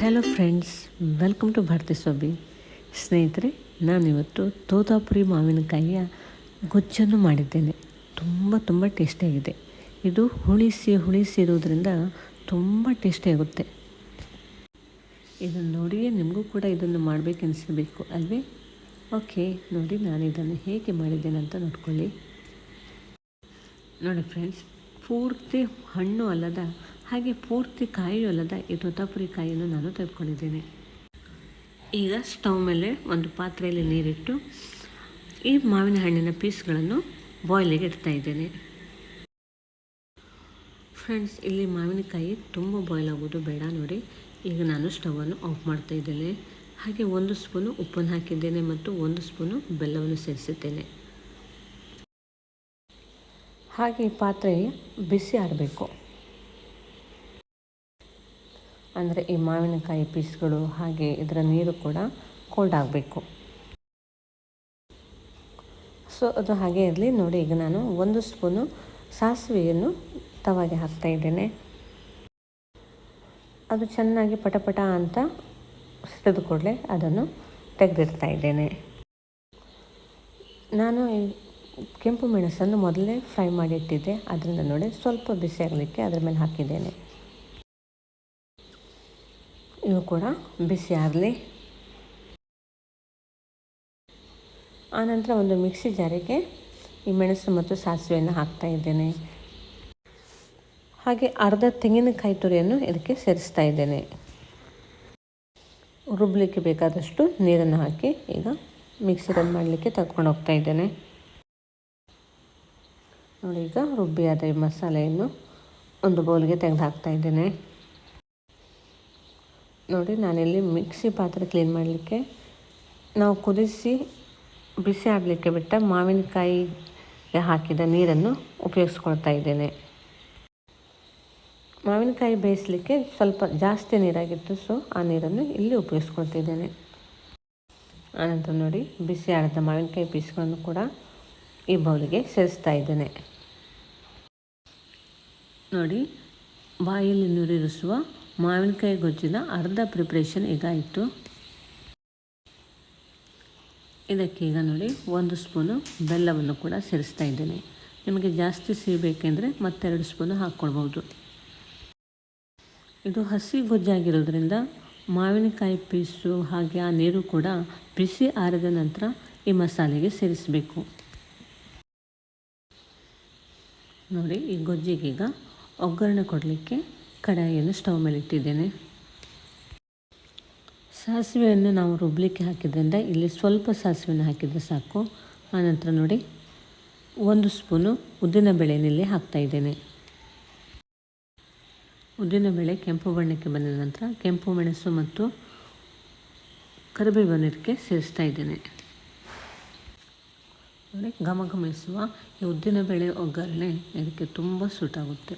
Hello friends welcome to Bharathi Swamy ಸ್ನೇಹಿತರೆ ನಾನಿವತ್ತು ತೋತಾಪುರಿ ಮಾವಿನಕಾಯಿಯ ಗೊಜ್ಜನ್ನು ಮಾಡಿದ್ದೇನೆ. ತುಂಬ ತುಂಬ ಟೇಸ್ಟಿಯಾಗಿದೆ ಇದು ಹುಳಿಸಿ ಹುಳಿಸಿ ಇರೋದ್ರಿಂದ ತುಂಬ ಟೇಸ್ಟಿಯಾಗುತ್ತೆ ಇದನ್ನು ನೋಡಿಯೇ ನಿಮಗೂ ಕೂಡ ಇದನ್ನು ಮಾಡಬೇಕೆನಿಸಬೇಕು ಅಲ್ವೇ? ಓಕೆ ನೋಡಿ ನಾನು ಇದನ್ನು ಹೇಗೆ ಮಾಡಿದ್ದೇನೆ ಅಂತ ನೋಡ್ಕೊಳ್ಳಿ. ನೋಡಿ ಫ್ರೆಂಡ್ಸ್ ಪೂರ್ತಿ ಹಣ್ಣು ಅಲ್ಲದ ಹಾಗೆ ಪೂರ್ತಿ ಕಾಯಿಯೂ ಅಲ್ಲದ ಈ ತೋತಾಪುರಿ ಕಾಯಿಯನ್ನು ನಾನು ತೆಗೆದುಕೊಂಡಿದ್ದೇನೆ. ಈಗ ಸ್ಟವ್ ಮೇಲೆ ಒಂದು ಪಾತ್ರೆಯಲ್ಲಿ ನೀರಿಟ್ಟು ಈ ಮಾವಿನ ಹಣ್ಣಿನ ಪೀಸ್ಗಳನ್ನು ಬಾಯ್ಲಿಗೆ ಇಡ್ತಾ ಇದ್ದೇನೆ. ಫ್ರೆಂಡ್ಸ್ ಇಲ್ಲಿ ಮಾವಿನಕಾಯಿ ತುಂಬ ಬಾಯ್ಲ್ ಆಗೋದು ಬೇಡ ನೋಡಿ. ಈಗ ನಾನು ಸ್ಟವನ್ನು ಆಫ್ ಮಾಡ್ತಾ ಇದ್ದೇನೆ. ಹಾಗೆ ಒಂದು ಸ್ಪೂನು ಉಪ್ಪನ್ನು ಹಾಕಿದ್ದೇನೆ ಮತ್ತು ಒಂದು ಸ್ಪೂನು ಬೆಲ್ಲವನ್ನು ಸೇರಿಸಿದ್ದೇನೆ ಹಾಗೆ ಈ ಪಾತ್ರೆ ಬಿಸಿ ಆಡಬೇಕು ಅಂದರೆ ಈ ಮಾವಿನಕಾಯಿ ಪೀಸ್ಗಳು ಹಾಗೆ ಇದರ ನೀರು ಕೂಡ ಕೋಲ್ಡ್ ಆಗಬೇಕು. ಸೊ ಅದು ಹಾಗೆ ಇರಲಿ. ನೋಡಿ, ಈಗ ನಾನು ಒಂದು ಸ್ಪೂನು ಸಾಸಿವೆಯನ್ನು ತವಾಗೆ ಹಾಕ್ತಾ ಇದ್ದೇನೆ. ಅದು ಚೆನ್ನಾಗಿ ಪಟಪಟ ಅಂತ ಸಿಡಿದು ಕೂಡಲೇ ಅದನ್ನು ತೆಗೆದಿಡ್ತಾ ಇದ್ದೇನೆ. ನಾನು ಕೆಂಪು ಮೆಣಸನ್ನು ಮೊದಲೇ ಫ್ರೈ ಮಾಡಿ ಇಟ್ಟಿದ್ದೆ. ಅದರಿಂದ ನೋಡಿ ಸ್ವಲ್ಪ ಬಿಸಿ ಆಗಲಿಕ್ಕೆ ಅದರ ಮೇಲೆ ಹಾಕಿದ್ದೇನೆ. ಇವು ಕೂಡ ಬಿಸಿ ಆಗಲಿ. ಆನಂತರ ಒಂದು ಮಿಕ್ಸಿ ಜಾರಿಗೆ ಈ ಮೆಣಸು ಮತ್ತು ಸಾಸಿವೆಯನ್ನು ಹಾಕ್ತಾ ಇದ್ದೇನೆ. ಹಾಗೆ ಅರ್ಧ ತೆಂಗಿನಕಾಯಿ ತುರಿಯನ್ನು ಇದಕ್ಕೆ ಸೇರಿಸ್ತಾ ಇದ್ದೇನೆ. ರುಬ್ಬಲಿಕ್ಕೆ ಬೇಕಾದಷ್ಟು ನೀರನ್ನು ಹಾಕಿ ಈಗ ಮಿಕ್ಸಿ ರನ್ ಮಾಡಲಿಕ್ಕೆ ತಗೊಂಡು ಹೋಗ್ತಾ ಇದ್ದೇನೆ. ನೋಡಿ, ಈಗ ರುಬ್ಬಿಯಾದ ಈ ಮಸಾಲೆಯನ್ನು ಒಂದು ಬೌಲ್ಗೆ ತೆಗೆದು ಹಾಕ್ತಾ ಇದ್ದೇನೆ. ನೋಡಿ, ನಾನಿಲ್ಲಿ ಮಿಕ್ಸಿ ಪಾತ್ರೆ ಕ್ಲೀನ್ ಮಾಡಲಿಕ್ಕೆ ನಾವು ಕುದಿಸಿ ಬಿಸಿ ಆಗಲಿಕ್ಕೆ ಬಿಟ್ಟ ಮಾವಿನಕಾಯಿಗೆ ಹಾಕಿದ ನೀರನ್ನು ಉಪಯೋಗಿಸ್ಕೊಳ್ತಾ ಇದ್ದೇನೆ. ಮಾವಿನಕಾಯಿ ಬೇಯಿಸಲಿಕ್ಕೆ ಸ್ವಲ್ಪ ಜಾಸ್ತಿ ನೀರಾಗಿತ್ತು, ಸೊ ಆ ನೀರನ್ನು ಇಲ್ಲಿ ಉಪಯೋಗಿಸ್ಕೊಳ್ತಿದ್ದೇನೆ ಆನಂತರ ನೋಡಿ, ಬಿಸಿ ಆಡಿದ ಮಾವಿನಕಾಯಿ ಪೀಸ್ಗಳನ್ನು ಕೂಡ ಈ ಬೌಲಿಗೆ ಸೇರಿಸ್ತಾ ಇದ್ದೇನೆ. ನೋಡಿ, ಬಾಯಲ್ಲಿ ನೀರಿರಿಸುವ ಮಾವಿನಕಾಯಿ ಗೊಜ್ಜಿನ ಅರ್ಧ ಪ್ರಿಪ್ರೇಷನ್ ಈಗ ಇತ್ತು ಇದಕ್ಕೆ ಈಗ ನೋಡಿ ಒಂದು ಸ್ಪೂನು ಬೆಲ್ಲವನ್ನು ಕೂಡ ಸೇರಿಸ್ತಾ ಇದ್ದೇನೆ. ನಿಮಗೆ ಜಾಸ್ತಿ ಸಿಹಿ ಬೇಕೆಂದರೆ ಮತ್ತೆರಡು ಸ್ಪೂನು ಹಾಕ್ಕೊಳ್ಬೋದು. ಇದು ಹಸಿ ಗೊಜ್ಜಾಗಿರೋದ್ರಿಂದ ಮಾವಿನಕಾಯಿ ಪೀಸು ಹಾಗೆ ಆ ನೀರು ಕೂಡ ಬಿಸಿ ಆರಿದ ನಂತರ ಈ ಮಸಾಲೆಗೆ ಸೇರಿಸಬೇಕು. ನೋಡಿ ಈ ಗೊಜ್ಜಿಗೀಗ ಒಗ್ಗರಣೆ ಕೊಡಲಿಕ್ಕೆ ಕಡಾಯಿಯನ್ನು ಸ್ಟವ್ ಮೇಲೆ ಇಟ್ಟಿದ್ದೇನೆ. ಸಾಸಿವೆಯನ್ನು ನಾವು ರುಬ್ಲಿಕ್ಕೆ ಹಾಕಿದ್ದರಿಂದ ಇಲ್ಲಿ ಸ್ವಲ್ಪ ಸಾಸಿವೆಯನ್ನು ಹಾಕಿದರೆ ಸಾಕು. ಆನಂತರ ನೋಡಿ, ಒಂದು ಸ್ಪೂನು ಉದ್ದಿನ ಬೆಳೆಯಲ್ಲಿ ಹಾಕ್ತಾ ಇದ್ದೇನೆ. ಉದ್ದಿನಬೇಳೆ ಕೆಂಪು ಬಣ್ಣಕ್ಕೆ ಬಂದ ನಂತರ ಕೆಂಪು ಮೆಣಸು ಮತ್ತು ಕರಿಬೇವನ್ನು ಇದಕ್ಕೆ ಸೇರಿಸ್ತಾ ಇದ್ದೇನೆ. ಘಮ ಘಮಿಸುವ ಈ ಉದ್ದಿನಬೇಳೆ ಒಗ್ಗರಣೆ ಇದಕ್ಕೆ ತುಂಬ ಸೂಟ್ ಆಗುತ್ತೆ.